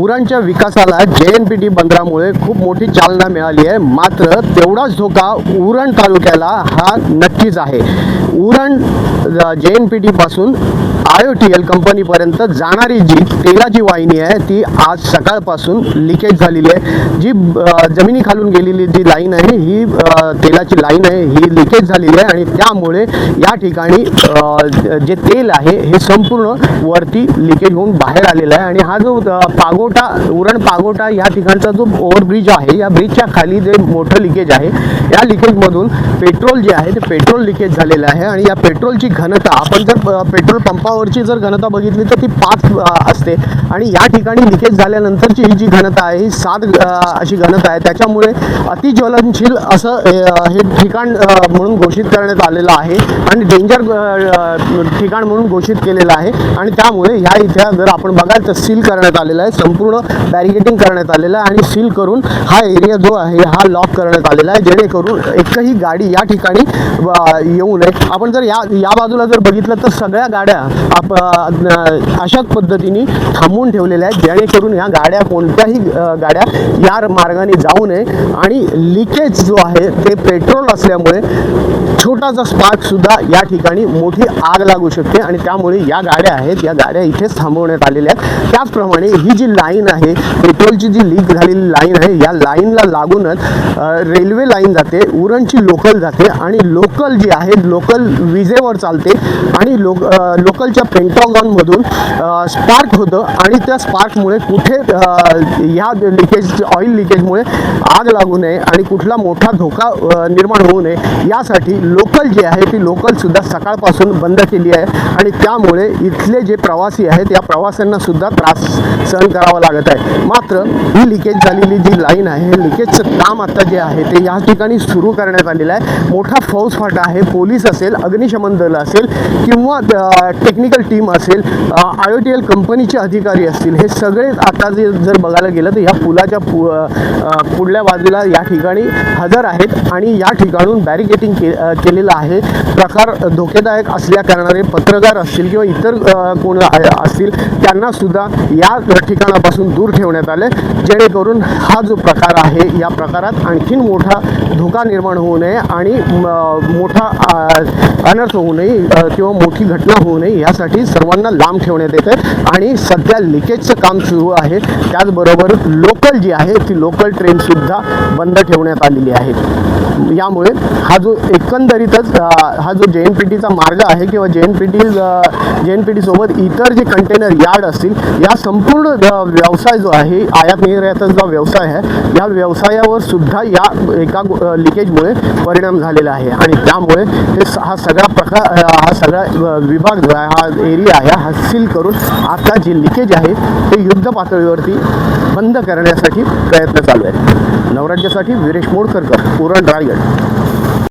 उरणच्या विकासाला जे N P T बंदरामुळे खूप मोठी चालना मिळाली आहे. मात्र तेवढाच धोका उरण तालुक्याला हा नक्कीच आहे. उरण जे एन पी टीपासून बायोटीएल कंपनीपर्यंत जाणारी जी तेलाची वाहिनी आहे ती आज सकाळपासून लिकेज झालेली आहे. जी जमिनीखालून गेलेली जी लाईन आहे ही तेलाची लाईन आहे ही लिकेज झालेली आहे आणि त्यामुळे या ठिकाणी जे तेल आहे हे संपूर्ण वरती लिकेज होऊन बाहेर आलेला आहे. आणि हा जो पागोटा उरण पागोटा या ठिकाणचा जो ओव्हरब्रिज आहे या ब्रिजच्या खाली जे मोठं लिकेज आहे या लिकेजमधून पेट्रोल जे आहे ते पेट्रोल लिकेज झालेलं आहे. आणि या पेट्रोलची घनता आपण जर पेट्रोल पंपावर पंपावरची जर घनता बघितली तर ती पाच असते. आणि या ठिकाणी लिकेज झाल्यानंतरची ही जी घनता आहे ही सात अशी घनता आहे. त्याच्यामुळे अतिज्वलनशील असं हे ठिकाण म्हणून घोषित करण्यात आलेलं आहे. आणि डेंजर ठिकाण म्हणून घोषित केलेलं आहे. आणि त्यामुळे ह्या इथे जर आपण बघाल तर सील करण्यात आलेलं आहे. संपूर्ण बॅरिगेटिंग करण्यात आलेलं आहे. आणि सील करून हा एरिया जो आहे हा लॉक करण्यात आलेला आहे. जेणेकरून एकही गाडी या ठिकाणी येऊ नये. आपण जर या या बाजूला जर बघितलं तर सगळ्या गाड्या आप अशाच पद्धतीने थांबवून ठेवलेल्या आहेत जेणेकरून ह्या गाड्या कोणत्याही गाड्या या मार्गाने जाऊ नये. आणि लिकेज जो आहे ते पेट्रोल असल्यामुळे छोटासा स्पार्क सुद्धा या ठिकाणी मोठी आग लागू शकते. आणि त्यामुळे या गाड्या आहेत या गाड्या इथेच थांबवण्यात आलेल्या आहेत. त्याचप्रमाणे ही जी लाईन आहे पेट्रोलची जी लीक झालेली लाईन आहे या लाईनला लागूनच रेल्वे लाईन जाते उरणची लोकल जाते. आणि लोकल जी आहे लोकल विजेवर चालते. आणि लोक लोकलच्या त्या पेंटॉगॉनमधून स्पार्क होतं आणि त्या स्पार्कमुळे कुठे ह्या लिकेज ऑइल लिकेजमुळे आग लागू नये आणि कुठला मोठा धोका निर्माण होऊ नये यासाठी लोकल जी आहे ती लोकल सुद्धा सकाळपासून बंद केली आहे. आणि त्यामुळे इथले जे प्रवासी आहेत या प्रवाशांना सुद्धा त्रास सहन करावा लागत आहे. मात्र ही लिकेज झालेली जी लाईन आहे हे लिकेजचं काम आता जे आहे ते या ठिकाणी सुरू करण्यात आलेलं आहे. मोठा फौजफाटा आहे पोलीस असेल अग्निशमन दल असेल किंवा टेक्निक टेक्निकल टीम असेल आय ओ टी एल कंपनीचे अधिकारी असतील हे सगळेच आता जे जर बघायला गेलं तर या पुलाच्या पु पुढल्या बाजूला या ठिकाणी हजर आहेत आणि या ठिकाणून बॅरिकेटिंग के केलेलं आहे. प्रकार धोकेदायक असल्या कारणाने पत्रकार असतील किंवा इतर कोण असतील त्यांना सुद्धा या ठिकाणापासून दूर ठेवण्यात आले. जेणेकरून हा जो प्रकार आहे या प्रकारात आणखीन मोठा धोका निर्माण होऊ नये आणि मोठा अनर्थ होऊ नये किंवा मोठी घटना होऊ नये यासाठी सर्वांना लांब ठेवण्यात येते आणि सध्या लिकेजचं काम सुरू आहे. त्याचबरोबर लोकल जी आहे ती लोकल ट्रेनसुद्धा बंद ठेवण्यात आलेली आहे. यामुळे हा जो एकंदरीतच हा जो जे एन पी टीचा मार्ग आहे किंवा J N P T J N P टीसोबत इतर जे कंटेनर यार्ड असतील या संपूर्ण व्यवसाय जो आहे आयात निर्यातचा जो व्यवसाय आहे या व्यवसायावर सुद्धा या एका लिकेजमुळे परिणाम झालेला आहे. आणि त्यामुळे हे हा सगळा प्रकार हा सगळा विभाग जो आहे हा एरिया आहे हा करून आता जे लिकेज आहे ते युद्ध पातळीवरती बंद करण्यासाठी प्रयत्न चालू आहे नवराज्यासाठी वीरेश मोडकरकर उरण रायगड.